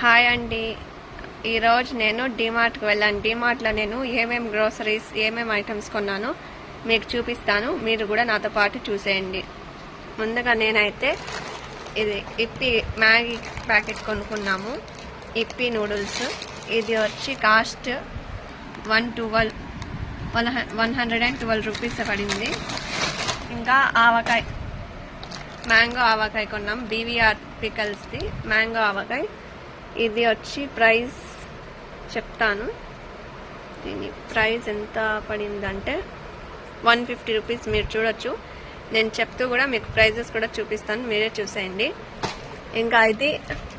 Hi అండి. ఈరోజు నేను డిమార్ట్కి వెళ్ళాను. డిమార్ట్లో నేను ఏమేమి గ్రోసరీస్ ఏమేమి ఐటమ్స్ కొన్నానో మీకు చూపిస్తాను. మీరు కూడా నాతో పాటు చూసేయండి. ముందుగా నేనైతే ఇది ఇప్పి మ్యాగీ ప్యాకెట్ కొనుక్కున్నాము. Yippee noodles. ఇది వచ్చి cost one twelve one one hundred and twelve rupees పడింది. ఇంకా ఆవకాయ మ్యాంగో ఆవకాయ కొన్నాం. బీవీఆర్ పికల్స్ది మ్యాంగో ఆవకాయ. ఇది వచ్చి ప్రైస్ చెప్తాను. దీని ప్రైస్ ఎంత పడిందంటే వన్ ఫిఫ్టీ రూపీస్ మీరు చూడొచ్చు. నేను చెప్తూ కూడా మీకు ప్రైజెస్ కూడా చూపిస్తాను. మీరే చూసేయండి. ఇంకా ఇది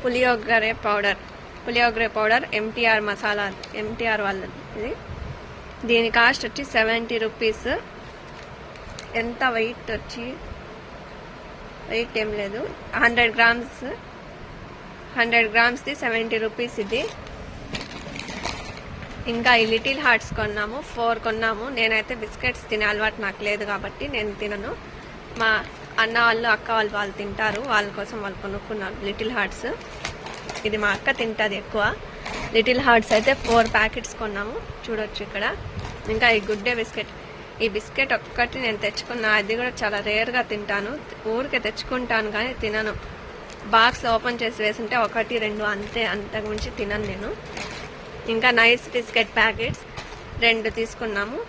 puliyogare powder. Puliyogare powder MTR masala MTR వాళ్ళది. ఇది దీని కాస్ట్ వచ్చి సెవెంటీ రూపీస్. ఎంత వెయిట్ వచ్చి వెయిట్ ఏం లేదు. హండ్రెడ్ గ్రామ్స్ హండ్రెడ్ గ్రామ్స్ది సెవెంటీ రూపీస్ ఇది. ఇంకా ఈ లిటిల్ హార్ట్స్ కొన్నాము ఫోర్ కొన్నాము. నేనైతే బిస్కెట్స్ తినే అలవాటు నాకు లేదు కాబట్టి నేను తినను. మా అన్న వాళ్ళు అక్క వాళ్ళు వాళ్ళు తింటారు. వాళ్ళ కోసం వాళ్ళు కొనుక్కున్నారు లిటిల్ హార్ట్స్. ఇది మా అక్క తింటుంది ఎక్కువ. లిటిల్ హార్ట్స్ అయితే ఫోర్ ప్యాకెట్స్ కొన్నాము. చూడొచ్చు ఇక్కడ. ఇంకా ఈ గుడ్డే బిస్కెట్. ఈ బిస్కెట్ ఒక్కటి నేను తెచ్చుకున్నా. అది కూడా చాలా రేర్గా తింటాను. ఊరికే తెచ్చుకుంటాను కానీ తినను. బాక్స్ ఓపెన్ చేసి వేసుంటే ఒకటి రెండు అంతే. అంతకుమించి తినను నేను. ఇంకా నైస్ బిస్కెట్ ప్యాకెట్స్ రెండు తీసుకున్నాము.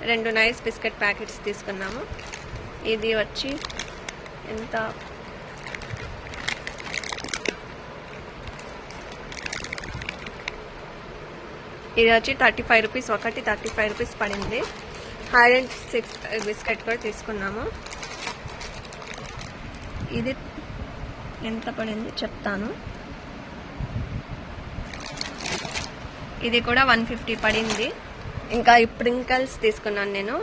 రెండు నైస్ బిస్కెట్ ప్యాకెట్స్ తీసుకున్నాము. ఇది వచ్చి ఎంత? ఇది వచ్చి థర్టీ ఫైవ్ రూపీస్. ఒకటి థర్టీ ఫైవ్ రూపీస్ పడింది. హైడ్ అండ్ సిక్స్ బిస్కెట్ కూడా తీసుకున్నాము. ఇది ఎంత పడింది చెప్తాను. ఇది కూడా వన్ ఫిఫ్టీ పడింది. ఇంకా ఈ ప్రింకల్స్ తీసుకున్నాను నేను.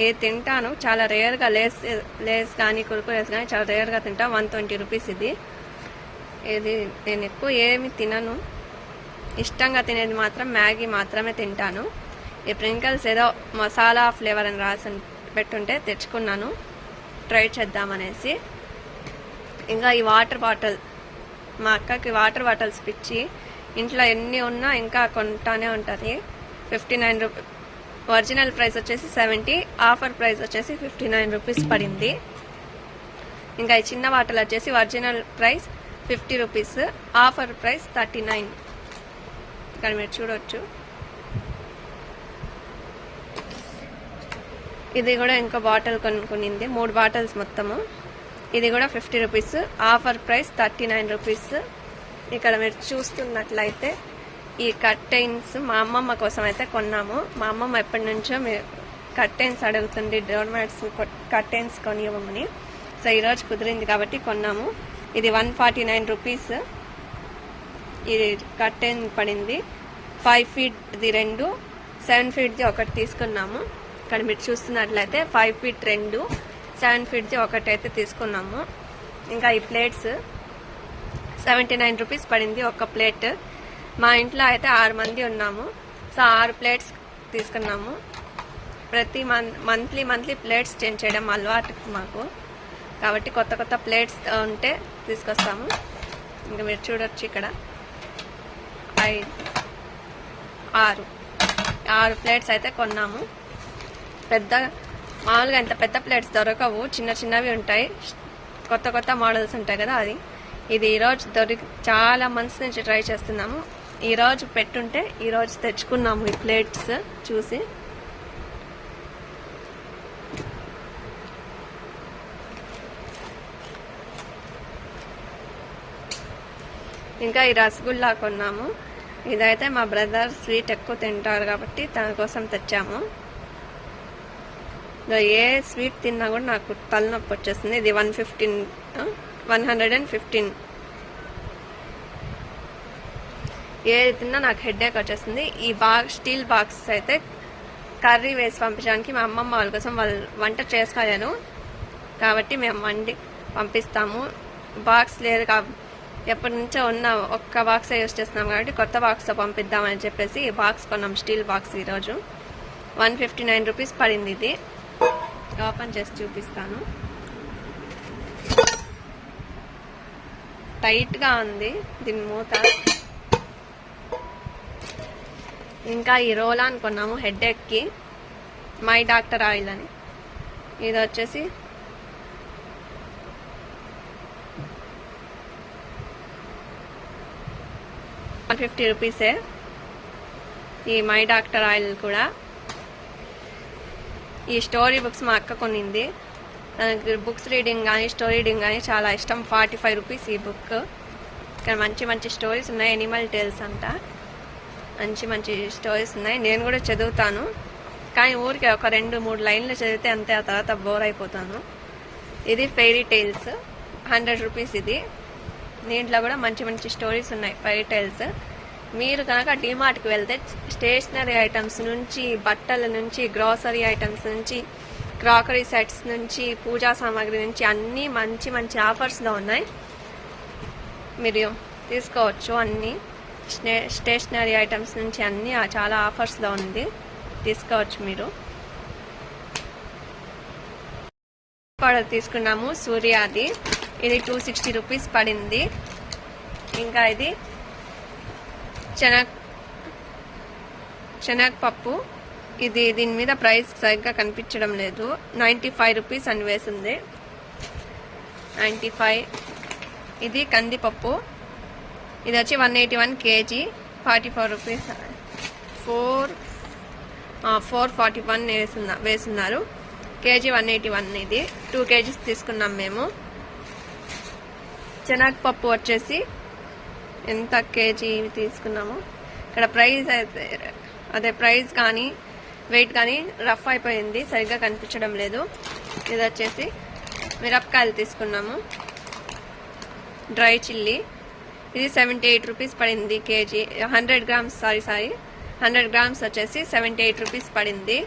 ఏ తింటాను చాలా రేర్గా లేస్ లేస్ కానీ కురుకురేస్ కానీ చాలా రేర్గా తింటా. వన్ ట్వంటీ రూపీస్ ఇది. ఇది నేను ఎక్కువ ఏమి తినను. ఇష్టంగా తినేది మాత్రం మ్యాగీ మాత్రమే తింటాను. ఈ ప్రింకల్స్ ఏదో మసాలా ఫ్లేవర్ అని రాసి పెట్టుంటే తెచ్చుకున్నాను. ట్రై చేద్దామనేసి. ఇంకా ఈ వాటర్ బాటిల్ మా అక్కకి వాటర్ బాటిల్స్ పిచ్చి ఇంట్లో ఎన్ని ఉన్నా ఇంకా కొంటానే ఉంటుంది. Fifty nine rupee original price వచ్చేసి సెవెంటీ ఆఫర్ ప్రైస్ వచ్చేసి ఫిఫ్టీ నైన్ రూపీస్ పడింది. ఇంకా ఈ చిన్న బాటిల్ వచ్చేసి original price fifty rupees offer price thirty nine. ఇక్కడ మీరు చూడవచ్చు ఇది కూడా ఇంకో బాటిల్ కొనుక్కునింది మూడు బాటిల్స్ మొత్తము. ఇది కూడా fifty rupees. Offer price thirty nine rupees. ఇక్కడ మీరు చూస్తున్నట్లయితే ఈ కర్టైన్స్ మా అమ్మమ్మ కోసం అయితే కొన్నాము. మా అమ్మమ్మ ఎప్పటి నుంచో మీరు కర్టైన్స్ అడుగుతుంది డోర్ మ్యాట్స్ కర్టైన్స్ కొనివ్వమని. సో ఈరోజు కుదిరింది కాబట్టి కొన్నాము. ఇది వన్ ఫార్టీ నైన్ రూపీస్. ఇది కర్టైన్ పడింది. ఫైవ్ ఫీట్ది రెండు సెవెన్ ఫీట్ది ఒకటి తీసుకున్నాము. ఇక్కడ మీరు చూస్తున్నట్లయితే ఫైవ్ ఫీట్ రెండు సెవెన్ ఫీట్ది ఒకటి అయితే తీసుకున్నాము. ఇంకా ఈ ప్లేట్స్ సెవెంటీ నైన్ రూపీస్ పడింది ఒక ప్లేట్ మా ఇంట్లో అయితే ఆరు మంది ఉన్నాము. సో ఆరు ప్లేట్స్ తీసుకున్నాము. ప్రతి month monthly monthly plates change చేయడం అలవాటు మాకు. కాబట్టి కొత్త కొత్త ప్లేట్స్ ఉంటే తీసుకొస్తాము. ఇంకా మీరు చూడొచ్చు ఇక్కడ. ఐదు ఆరు ఆరు ప్లేట్స్ అయితే కొన్నాము. పెద్ద మామూలుగా ఇంత పెద్ద ప్లేట్స్ దొరకవు చిన్న చిన్నవి ఉంటాయి. కొత్త కొత్త మోడల్స్ ఉంటాయి కదా అది. ఇది ఈరోజు దొరికి చాలా మంత్స్ నుంచి ట్రై చేస్తున్నాము. ఈరోజు పెట్టుంటే ఈరోజు తెచ్చుకున్నాము ఈ ప్లేట్స్ చూసి. ఇంకా ఈ రసగుల్లా కొన్నాము. ఇదైతే మా బ్రదర్ స్వీట్ ఎక్కువ తింటారు కాబట్టి తన కోసం తెచ్చాము. ఏ స్వీట్ తిన్నా కూడా నాకు తలనొప్పి వచ్చేస్తుంది ఇది one fifteen one hundred and fifteen. ఏది తిన్నా నాకు హెడ్ఏక్ వచ్చేస్తుంది ఈ బాక్స్ స్టీల్ బాక్స్ అయితే కర్రీ వేసి పంపించడానికి మా అమ్మమ్మ వాళ్ళ కోసం వాళ్ళు వంట చేసుకోలేను కాబట్టి మేము వండి పంపిస్తాము. బాక్స్ లేదు కా ఎప్పటి నుంచో ఉన్న ఒక్క బాక్సే యూస్ చేస్తున్నాం కాబట్టి కొత్త బాక్స్తో పంపిద్దామని చెప్పేసి ఈ బాక్స్ కొన్నాం స్టీల్ బాక్స్ ఈరోజు. వన్ ఫిఫ్టీ నైన్ రూపీస్ పడింది ఇది. ఓపెన్ చేసి చూపిస్తాను. టైట్గా ఉంది దీని మూత. ఇంకా ఈ రోల్ అనుకున్నాము హెడ్కి మై డాక్టర్ ఆయిల్ అని. ఇది వచ్చేసి వన్ ఫిఫ్టీ రూపీసే. ఈ మై డాక్టర్ ఆయిల్ కూడా. ఈ స్టోరీ బుక్స్ మా అక్క కొనింది. నాకు బుక్స్ రీడింగ్ కానీ స్టోరీ రీడింగ్ కానీ చాలా ఇష్టం. ఫార్టీ ఫైవ్ రూపీస్ ఈ బుక్. ఇక్కడ మంచి మంచి స్టోరీస్ ఉన్నాయి. ఎనిమల్ టేల్స్ అంట. మంచి మంచి స్టోరీస్ ఉన్నాయి. నేను కూడా చదువుతాను. కానీ ఊరికి ఒక రెండు మూడు లైన్లు చదివితే అంతే ఆ తర్వాత బోర్ అయిపోతాను. ఇది ఫెయిరీ టైల్స్. హండ్రెడ్ రూపీస్ ఇది. దీంట్లో కూడా మంచి మంచి స్టోరీస్ ఉన్నాయి. Fairy tales. మీరు కనుక డిమార్ట్కి వెళ్తే స్టేషనరీ ఐటమ్స్ నుంచి బట్టల నుంచి గ్రాసరీ ఐటమ్స్ నుంచి క్రాకరీ సెట్స్ నుంచి పూజా సామాగ్రి నుంచి అన్నీ మంచి మంచి ఆఫర్స్లో ఉన్నాయి. మీరు తీసుకోవచ్చు అన్నీ. స్టే స్టేషనరీ ఐటమ్స్ నుంచి అన్నీ చాలా ఆఫర్స్లో ఉంది. తీసుకోవచ్చు మీరు. పౌడర్ తీసుకున్నాము సూర్యాది. ఇది టూ సిక్స్టీ రూపీస్ పడింది. ఇంకా ఇది శనగ శనగపప్పు ఇది దీని మీద ప్రైస్ సరిగ్గా కనిపించడం లేదు. నైంటీ ఫైవ్ రూపీస్ అని వేసింది. Ninety five. ఇది కందిపప్పు. ఇది వచ్చి one eighty one KG. Forty four rupees. Four four forty one వేసున్నా వేసున్నారు కేజీ వన్ ఎయిటీ వన్ ఇది. టూ కేజీస్ తీసుకున్నాం మేము. శనగపప్పు వచ్చేసి ఎంత కేజీ తీసుకున్నాము. ఇక్కడ ప్రైస్ అయితే అదే ప్రైస్ కానీ వెయిట్ కానీ రఫ్ అయిపోయింది సరిగ్గా కనిపించడం లేదు. ఇది వచ్చేసి మిరపకాయలు తీసుకున్నాము. Dry chilli. ఇది సెవెంటీ ఎయిట్ రూపీస్ పడింది KG. Hundred grams sorry sorry. Hundred grams వచ్చేసి సెవెంటీ ఎయిట్ రూపీస్ పడింది.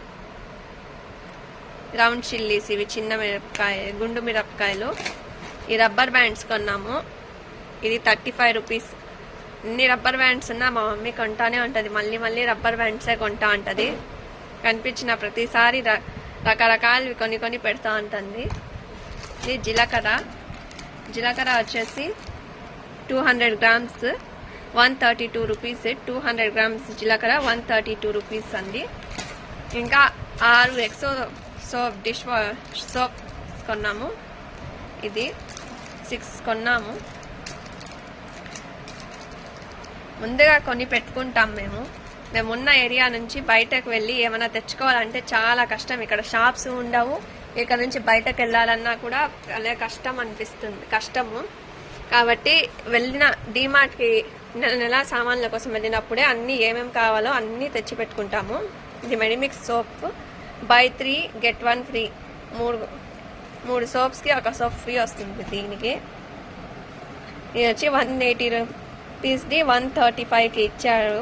రౌండ్ చిల్లీస్ ఇవి చిన్న మిరపకాయ గుండు మిరపకాయలు. ఈ రబ్బర్ బ్యాండ్స్ కొన్నాము. ఇది థర్టీ ఫైవ్ రూపీస్ ఇన్ని రబ్బర్ బ్యాండ్స్ ఉన్నా మా మమ్మీ కొంటానే ఉంటుంది. మళ్ళీ మళ్ళీ రబ్బర్ బ్యాండ్సే కొంటా ఉంటుంది. కనిపించిన ప్రతిసారి ర- రకరకాలవి కొన్ని కొన్ని పెడతా ఉంటుంది. ఇది జీలకర్ర. జీలకర్ర వచ్చేసి two hundred grams one thirty two rupees. Two hundred grams జీలకర్ర వన్ థర్టీ టూ రూపీస్ అండి. ఇంకా ఆరు Exo soap dish wash soap కొన్నాము. ఇది సిక్స్ కొన్నాము. ముందుగా కొని పెట్టుకుంటాం మేము. మేము ఉన్న ఏరియా నుంచి బయటకు వెళ్ళి ఏమైనా తెచ్చుకోవాలంటే చాలా కష్టం. ఇక్కడ షాప్స్ ఉండవు. ఇక్కడ నుంచి బయటకు వెళ్ళాలన్నా కూడా అనే కష్టం అనిపిస్తుంది. కష్టము. కాబట్టి వెళ్ళిన డీమార్ట్కి నెల నెల సామాన్ల కోసం వెళ్ళినప్పుడే అన్నీ ఏమేమి కావాలో అన్నీ తెచ్చి పెట్టుకుంటాము. ఇది Medimix soap. Buy three get one free. మూడు మూడు సోప్స్కి ఒక సోప్ ఫ్రీ వస్తుంది దీనికి. ఇది వచ్చి వన్ ఎయిటీ రూపీస్ది వన్ థర్టీ ఫైవ్కి ఇచ్చారు.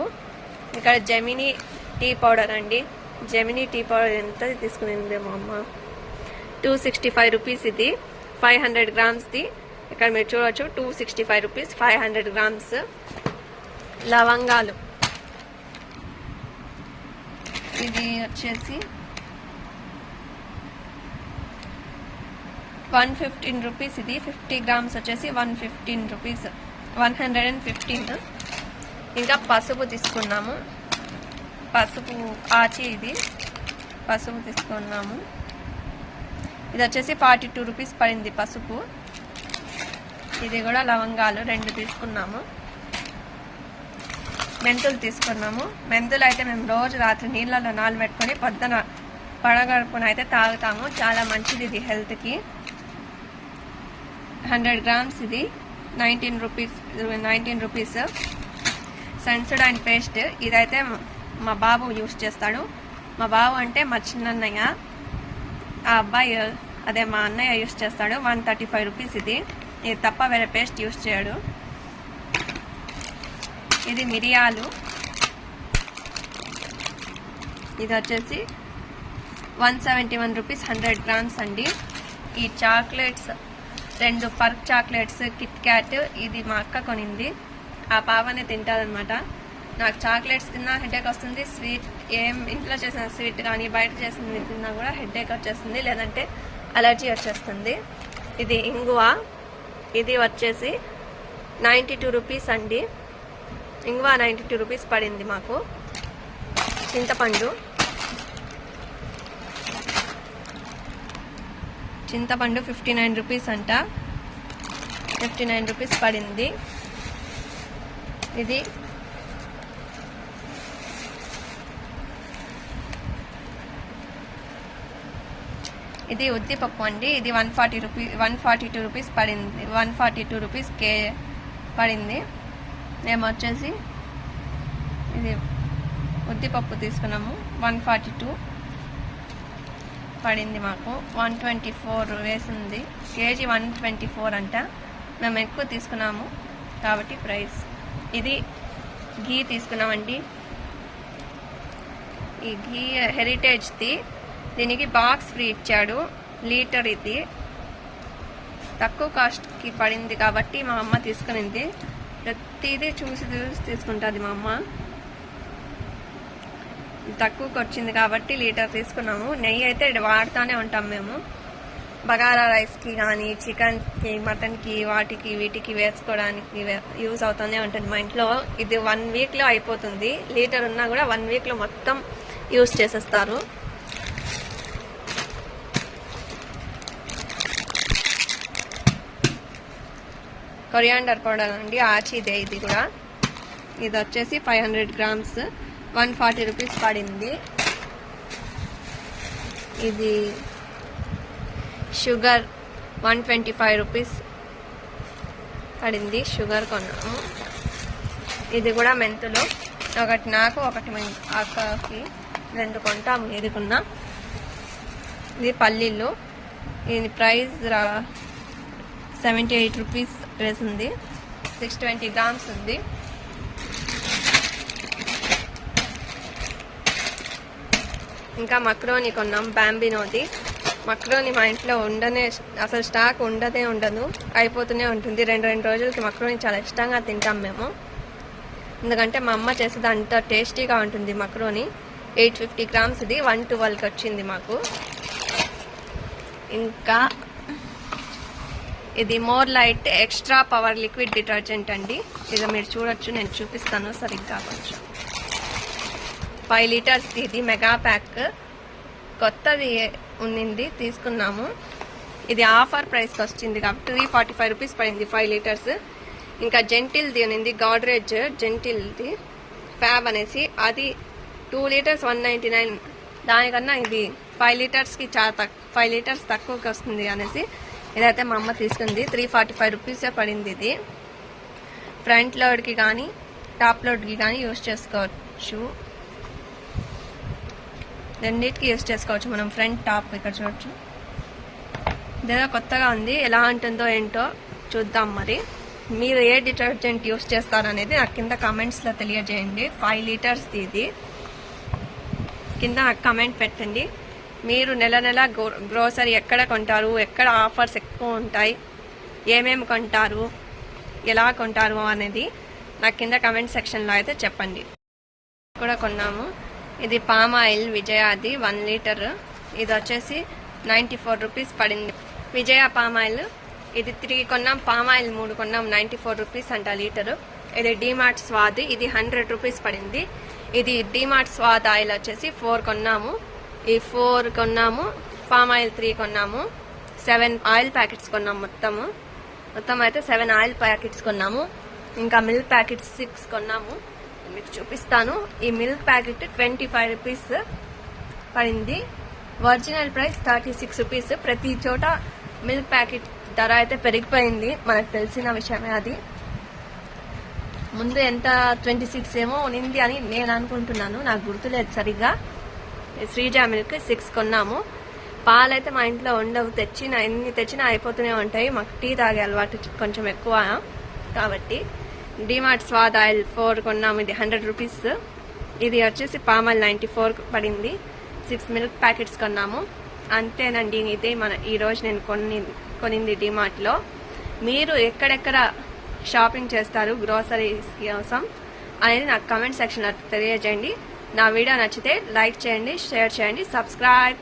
ఇక్కడ జెమినీ టీ పౌడర్ అండి. జెమినీ టీ పౌడర్ ఎంత తీసుకునింది మా అమ్మ? టూ సిక్స్టీ ఫైవ్ రూపీస్ ఇది. ఫైవ్ హండ్రెడ్ గ్రామ్స్ది. ఇక్కడ మీరు చూడవచ్చు two sixty five rupees five hundred grams లవంగాలు. ఇది వచ్చేసి వన్ ఫిఫ్టీన్ రూపీస్ ఇది. ఫిఫ్టీ గ్రామ్స్ వచ్చేసి one fifteen rupees. One hundred and fifteen ఇంకా పసుపు తీసుకున్నాము. పసుపు ఆచి ఇది. పసుపు తీసుకున్నాము. ఇది వచ్చేసి ఫార్టీ టూ రూపీస్ పడింది పసుపు. ఇది కూడా లవంగాలు రెండు తీసుకున్నాము. మెంతులు తీసుకున్నాము. మెంతులు అయితే మేము రోజు రాత్రి నీళ్ళలో నానబెట్టుకొని పొద్దున పడగడుపున అయితే తాగుతాము. చాలా మంచిది ఇది హెల్త్కి. హండ్రెడ్ గ్రామ్స్ ఇది. Nineteen rupees nineteen rupees. Sensodyne paste ఇదైతే మా బాబు యూస్ చేస్తాడు. మా బాబు అంటే మా చిన్నన్నయ్య. ఆ అబ్బాయి అదే మా అన్నయ్య యూస్ చేస్తాడు. వన్ థర్టీ ఫైవ్ రూపీస్ ఇది. ఇది తప్ప వేరే పేస్ట్ యూస్ చేయడు. ఇది మిరియాలు. ఇది వచ్చేసి one seventy one rupees hundred grams అండి. ఈ చాక్లెట్స్ రెండు పర్క్ చాక్లెట్స్ కిట్ క్యాట్ ఇది మా అక్క కొనింది. ఆ పావనే తింటారనమాట నాకు చాక్లెట్స్ తిన్నా హెడేక్ వస్తుంది స్వీట్ ఏం ఇంట్లో చేసిన స్వీట్ కానీ బయట చేసింది తిన్నా కూడా హెడేక్ వచ్చేస్తుంది లేదంటే అలర్జీ వచ్చేస్తుంది. ఇది ఇంగువ. ఇది వచ్చేసి నైంటీ టూ రూపీస్ అండి. ఇంగువ నైంటీ టూ రూపీస్ పడింది మాకు. చింతపండు. చింతపండు ఫిఫ్టీ నైన్ రూపీస్ అంట. ఫిఫ్టీ నైన్ రూపీస్ పడింది. ఇది ఇది ఉద్దిపప్పు అండి. ఇది one forty rupee one forty two rupees పడింది. వన్ ఫార్టీ టూ రూపీస్ కే పడింది. మేము వచ్చేసి ఇది ఉద్దిపప్పు తీసుకున్నాము. One forty two. పడింది మాకు. వన్ ట్వంటీ ఫోర్ వేసింది. కేజీ వన్ ట్వంటీ ఫోర్ అంట. మేము ఎక్కువ తీసుకున్నాము కాబట్టి ప్రైస్. ఇది ఘీ తీసుకున్నామండి. ఈ ఘీ హెరిటేజ్ది. దీనికి బాక్స్ ఫ్రీ ఇచ్చాడు. లీటర్ ఇది. తక్కువ కాస్ట్కి పడింది కాబట్టి మా అమ్మ తీసుకునింది. ప్రతిదీ చూసి చూసి తీసుకుంటుంది మా అమ్మ. తక్కువకి వచ్చింది కాబట్టి లీటర్ తీసుకున్నాము. నెయ్యి అయితే వాడుతూనే ఉంటాం మేము. బగారా రైస్కి కానీ చికెన్కి మటన్కి వాటికి వీటికి వేసుకోవడానికి యూజ్ అవుతూనే ఉంటుంది. మా ఇంట్లో ఇది వన్ వీక్లో అయిపోతుంది. లీటర్ ఉన్నా కూడా వన్ వీక్లో మొత్తం యూజ్ చేసేస్తారు. కొరియాండర్ పౌడర్ అండి ఆచిదే ఇది కూడా. ఇది వచ్చేసి five hundred grams. One forty rupees పడింది. ఇది sugar one twenty five rupees పడింది. షుగర్ కొన్నాము. ఇది కూడా మెంతులు. ఒకటి నాకు ఒకటి అక్కకి. రెండు కొంటాము ఏది కొన్నా. ఇది పల్లీలు. ఇది ప్రైస్ సెవెంటీ ఎయిట్ రూపీస్ వేసింది సిక్స్ ట్వంటీ గ్రామ్స్ ఉంది. ఇంకా మక్రోని కొన్నాం బ్యాంబినోది. మక్రోని మా ఇంట్లో ఉండనే అసలు స్టాక్ ఉండదే ఉండదు అయిపోతూనే ఉంటుంది. రెండు రెండు రోజులకి మక్రోని చాలా ఇష్టంగా తింటాం మేము. ఎందుకంటే మా అమ్మ చేసేది అంత టేస్టీగా ఉంటుంది మక్రోని. ఎయిట్ ఫిఫ్టీ గ్రామ్స్ ఇది వన్ ట్వెల్వ్కి వచ్చింది మాకు. ఇంకా ఇది more light extra power liquid detergent అండి. ఇది మీరు చూడొచ్చు నేను చూపిస్తాను సరిగ్గా. కొంచెం ఫైవ్ లీటర్స్ ఇది మెగా ప్యాక్. కొత్తది ఉన్నింది తీసుకున్నాము. ఇది ఆఫర్ ప్రైస్కి వచ్చింది కాబట్టి త్రీ ఫార్టీ ఫైవ్ రూపీస్ పడింది ఫైవ్ లీటర్స్. ఇంకా జెంటిల్ది ఉన్నింది గాడ్రేజ్ జెంటిల్ది. ఫ్యాబ్ అనేసి అది two litres one ninety nine. దానికన్నా ఇది ఫైవ్ లీటర్స్కి చాలా తక్ ఫైవ్ లీటర్స్ తక్కువకి వస్తుంది అనేసి ఇదైతే మా అమ్మ తీసుకుంది. త్రీ ఫార్టీ ఫైవ్ రూపీసే పడింది ఇది. ఫ్రంట్ లోడ్కి కానీ టాప్ లోడ్కి కానీ యూస్ చేసుకోవచ్చు. రెండింటికి యూస్ చేసుకోవచ్చు. మనం ఫ్రంట్ టాప్ ఇక్కడ చూడొచ్చు. ఇదేదో కొత్తగా ఉంది. ఎలా ఉంటుందో ఏంటో చూద్దాం మరి. మీరు ఏ డిటర్జెంట్ యూస్ చేస్తారనేది నాకు కింద కామెంట్స్లో తెలియజేయండి. ఫైవ్ లీటర్స్ ఇది. కింద కమెంట్ పెట్టండి. మీరు నెల నెల గ్రోసరీ ఎక్కడ కొంటారు? ఎక్కడ ఆఫర్స్ ఎక్కువ ఉంటాయి? ఏమేమి కొంటారు? ఎలా కొంటారు అనేది నాకు కింద కమెంట్ సెక్షన్లో అయితే చెప్పండి. కూడా కొన్నాము. ఇది పామ్ ఆయిల్ విజయాది వన్ లీటర్. ఇది వచ్చేసి నైంటీ ఫోర్ రూపీస్ పడింది. Vijaya palm oil. ఇది త్రీ కొన్నాం పామ్ ఆయిల్ మూడు కొన్నాం నైంటీ ఫోర్ రూపీస్ అంట లీటర్. ఇది డిమార్ట్ స్వాది ఇది హండ్రెడ్ రూపీస్ పడింది. ఇది డిమార్ట్ స్వాద్ ఆయిల్ వచ్చేసి ఫోర్ కొన్నాము. ఈ ఫోర్ కొన్నాము పామ్ ఆయిల్ త్రీ కొన్నాము. సెవెన్ ఆయిల్ ప్యాకెట్స్ కొన్నాము మొత్తము. మొత్తం అయితే సెవెన్ ఆయిల్ ప్యాకెట్స్ కొన్నాము. ఇంకా మిల్క్ ప్యాకెట్స్ సిక్స్ కొన్నాము. మీకు చూపిస్తాను. ఈ milk packet twenty five rupees పడింది. Original price thirty six rupees. ప్రతి చోట మిల్క్ ప్యాకెట్ ధర అయితే పెరిగిపోయింది. మనకు తెలిసిన విషయమే అది. ముందు ఎంత ట్వంటీ సిక్స్ ఏమో ఉనింది అని నేను అనుకుంటున్నాను. నాకు గుర్తులేదు సరిగ్గా. శ్రీజ మిల్క్ సిక్స్ కొన్నాము. పాలైతే మా ఇంట్లో ఉండవు. తెచ్చిన ఎన్ని తెచ్చినా అయిపోతూనే ఉంటాయి. మాకు టీ తాగే అలవాటు కొంచెం ఎక్కువ కాబట్టి. డిమార్ట్ స్వాద్ ఆయిల్ ఫోర్ కొన్నాము. ఇది హండ్రెడ్ రూపీస్ ఇది వచ్చేసి పామాయిల్ నైంటీ ఫోర్ పడింది. సిక్స్ మిల్క్ ప్యాకెట్స్ కొన్నాము. అంతేనండి ఇదే మన ఈరోజు నేను కొన్ని కొనింది డిమార్ట్లో మీరు ఎక్కడెక్కడ షాపింగ్ చేస్తారు గ్రోసరీస్ కోసం అనేది నాకు కమెంట్ సెక్షన్లో తెలియజేయండి. నా వీడియో నచ్చితే లైక్ చేయండి షేర్ చేయండి సబ్స్క్రైబ్